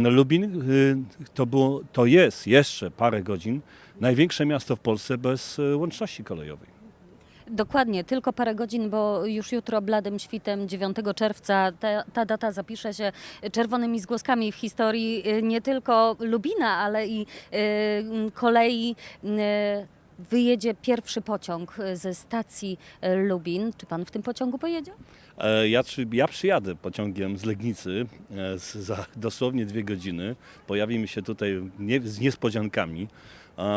No, Lubin y, to, było, to jest jeszcze parę godzin największe miasto w Polsce bez y, łączności kolejowej. Dokładnie, tylko parę godzin, bo już jutro bladym świtem 9 czerwca ta, ta data zapisze się czerwonymi zgłoskami w historii y, nie tylko Lubina, ale i y, kolei. Y, Wyjedzie pierwszy pociąg ze stacji Lubin. Czy pan w tym pociągu pojedzie? E, Ja, ja przyjadę pociągiem z Legnicy e, za dosłownie dwie godziny. Pojawimy się tutaj nie, z niespodziankami.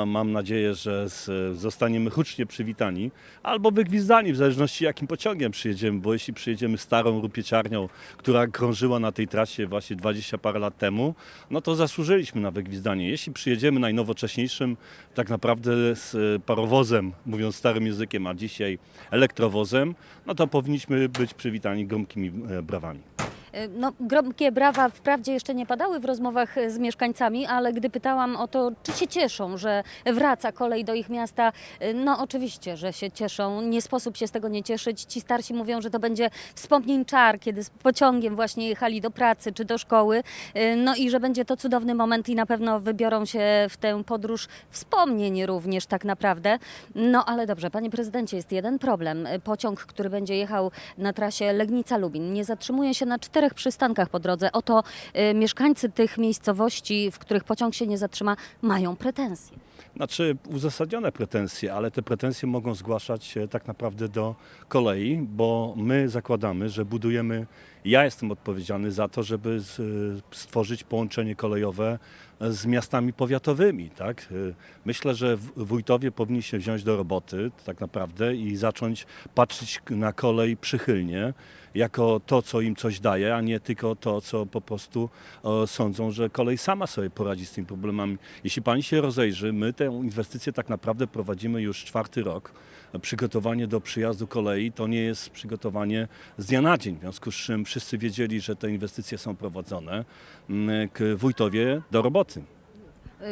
Mam nadzieję, że zostaniemy hucznie przywitani albo wygwizdani, w zależności jakim pociągiem przyjedziemy, bo jeśli przyjedziemy starą rupieciarnią, która krążyła na tej trasie właśnie 20 parę lat temu, no to zasłużyliśmy na wygwizdanie. Jeśli przyjedziemy najnowocześniejszym, tak naprawdę z parowozem, mówiąc starym językiem, a dzisiaj elektrowozem, no to powinniśmy być przywitani gromkimi e, brawami. No, gromkie brawa wprawdzie jeszcze nie padały w rozmowach z mieszkańcami, ale gdy pytałam o to, czy się cieszą, że wraca kolej do ich miasta, no oczywiście, że się cieszą. Nie sposób się z tego nie cieszyć. Ci starsi mówią, że to będzie wspomnień czar, kiedy z pociągiem właśnie jechali do pracy czy do szkoły. No i że będzie to cudowny moment i na pewno wybiorą się w tę podróż wspomnień również tak naprawdę. No ale dobrze, panie prezydencie, jest jeden problem. Pociąg, który będzie jechał na trasie Legnica-Lubin, nie zatrzymuje się na czterech przystankach po drodze. Oto y, mieszkańcy tych miejscowości, w których pociąg się nie zatrzyma, mają pretensje. Znaczy uzasadnione pretensje, ale te pretensje mogą zgłaszać tak naprawdę do kolei, bo my zakładamy, że budujemy, ja jestem odpowiedzialny za to, żeby stworzyć połączenie kolejowe z miastami powiatowymi. Tak? Myślę, że wójtowie powinni się wziąć do roboty tak naprawdę i zacząć patrzeć na kolej przychylnie, jako to, co im coś daje, a nie tylko to, co po prostu sądzą, że kolej sama sobie poradzi z tymi problemami. Jeśli pani się rozejrzy, my tę inwestycję tak naprawdę prowadzimy już czwarty rok. Przygotowanie do przyjazdu kolei to nie jest przygotowanie z dnia na dzień, w związku z czym wszyscy wiedzieli, że te inwestycje są prowadzone. Mm, k- Wójtowie do roboty.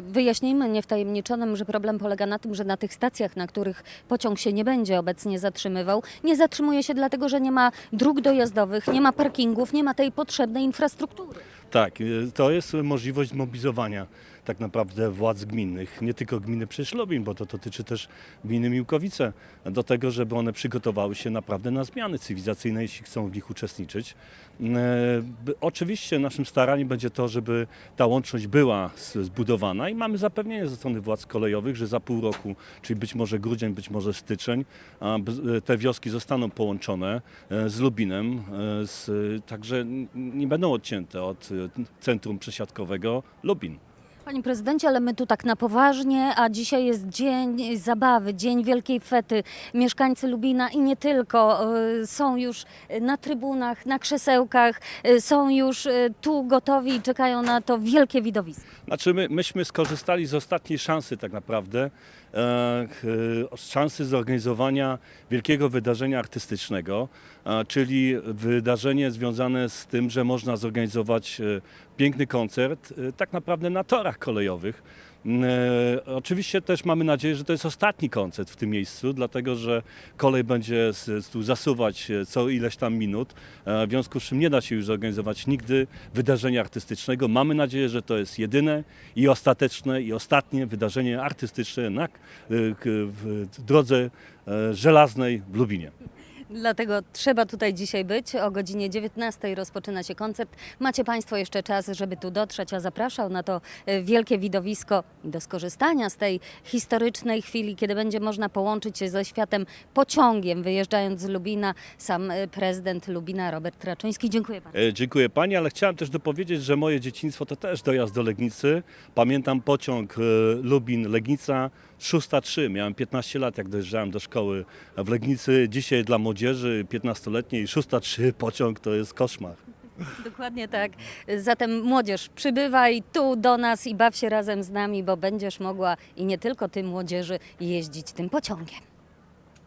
Wyjaśnijmy niewtajemniczonym, że problem polega na tym, że na tych stacjach, na których pociąg się nie będzie obecnie zatrzymywał, nie zatrzymuje się dlatego, że nie ma dróg dojazdowych, nie ma parkingów, nie ma tej potrzebnej infrastruktury. Tak, y, to jest możliwość zmobilizowania tak naprawdę władz gminnych, nie tylko gminy Przyszlubin, bo to dotyczy też gminy Miłkowice, do tego, żeby one przygotowały się naprawdę na zmiany cywilizacyjne, jeśli chcą w nich uczestniczyć. E, Oczywiście naszym staraniem będzie to, żeby ta łączność była zbudowana i mamy zapewnienie ze strony władz kolejowych, że za pół roku, czyli być może grudzień, być może styczeń, b- te wioski zostaną połączone e, z Lubinem, e, z, także nie będą odcięte od e, centrum przesiadkowego Lubin. Panie prezydencie, ale my tu tak na poważnie, a dzisiaj jest dzień zabawy, dzień wielkiej fety. Mieszkańcy Lubina i nie tylko y, są już na trybunach, na krzesełkach, y, są już y, tu gotowi i czekają na to wielkie widowisko. Znaczy my, myśmy skorzystali z ostatniej szansy tak naprawdę, szansy zorganizowania wielkiego wydarzenia artystycznego, e, czyli wydarzenie związane z tym, że można zorganizować e, piękny koncert e, tak naprawdę na torach kolejowych. E, oczywiście też mamy nadzieję, że to jest ostatni koncert w tym miejscu, dlatego że kolej będzie tu zasuwać e, co ileś tam minut, e, w związku z czym nie da się już zorganizować nigdy wydarzenia artystycznego. Mamy nadzieję, że to jest jedyne i ostateczne i ostatnie wydarzenie artystyczne na, k- w drodze e, żelaznej w Lubinie. Dlatego trzeba tutaj dzisiaj być. O godzinie 19 rozpoczyna się koncert. Macie Państwo jeszcze czas, żeby tu dotrzeć, a zapraszał na to e, wielkie widowisko do skorzystania z tej historycznej chwili, kiedy będzie można połączyć się ze światem pociągiem, wyjeżdżając z Lubina. Sam e, prezydent Lubina, Robert Raczyński. Dziękuję bardzo. E, Dziękuję Pani, ale chciałem też dopowiedzieć, że moje dzieciństwo to też dojazd do Legnicy. Pamiętam pociąg Lubin-Legnica 603. Miałem 15 lat, jak dojeżdżałem do szkoły w Legnicy. Dzisiaj dla młodzieży 15-letniej 603 pociąg to jest koszmar. Dokładnie tak. Zatem młodzież, przybywaj tu do nas i baw się razem z nami, bo będziesz mogła i nie tylko ty młodzieży jeździć tym pociągiem.